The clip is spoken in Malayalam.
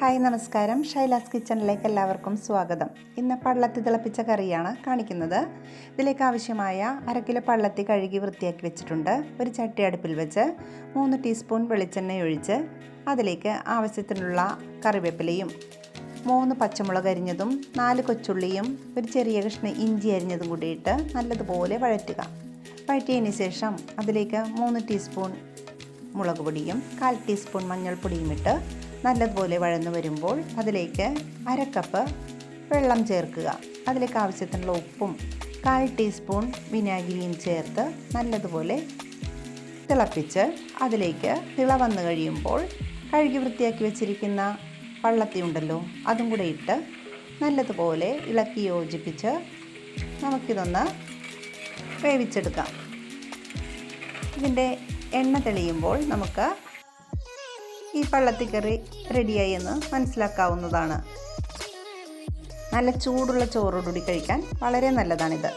ഹായ് നമസ്കാരം. ഷൈലാസ് കിച്ചണിലേക്ക് എല്ലാവർക്കും സ്വാഗതം. ഇന്ന് പള്ളത്തി തിളപ്പിച്ച കറിയാണ് കാണിക്കുന്നത്. ഇതിലേക്ക് ആവശ്യമായ അര കിലോ പള്ളത്തി കഴുകി വൃത്തിയാക്കി വെച്ചിട്ടുണ്ട്. ഒരു ചട്ടി അടുപ്പിൽ വെച്ച് മൂന്ന് ടീസ്പൂൺ വെളിച്ചെണ്ണ ഒഴിച്ച് അതിലേക്ക് ആവശ്യത്തിനുള്ള കറിവേപ്പിലയും മൂന്ന് പച്ചമുളക് അരിഞ്ഞതും നാല് കൊച്ചുള്ളിയും ഒരു ചെറിയ കഷ്ണം ഇഞ്ചി അരിഞ്ഞതും കൂടിയിട്ട് നല്ലതുപോലെ വഴറ്റുക. വഴറ്റിയതിന് ശേഷം അതിലേക്ക് മൂന്ന് ടീസ്പൂൺ മുളക് പൊടിയും കാൽ ടീസ്പൂൺ മഞ്ഞൾപ്പൊടിയും ഇട്ട് നല്ലതുപോലെ വഴന്നു വരുമ്പോൾ അതിലേക്ക് അരക്കപ്പ് കപ്പ് വെള്ളം ചേർക്കുക. അതിലേക്ക് ആവശ്യത്തിനുള്ള ഉപ്പും കാൽ ടീസ്പൂൺ വിനാഗിരിയും ചേർത്ത് നല്ലതുപോലെ തിളപ്പിച്ച് അതിലേക്ക് തിള വന്നു കഴിയുമ്പോൾ കഴുകി വൃത്തിയാക്കി വെച്ചിരിക്കുന്ന പള്ളത്തി ഉണ്ടല്ലോ അതും കൂടെ ഇട്ട് നല്ലതുപോലെ ഇളക്കി യോജിപ്പിച്ച് നമുക്കിതൊന്ന് വേവിച്ചെടുക്കാം. ഇതിന്റെ എണ്ണ തെളിയുമ്പോൾ നമുക്ക് ഈ പള്ളത്തിക്കറി റെഡിയായി എന്ന് മനസ്സിലാക്കാവുന്നതാണ്. നല്ല ചൂടുള്ള ചോറോടുകൂടി കഴിക്കാൻ വളരെ നല്ലതാണിത്.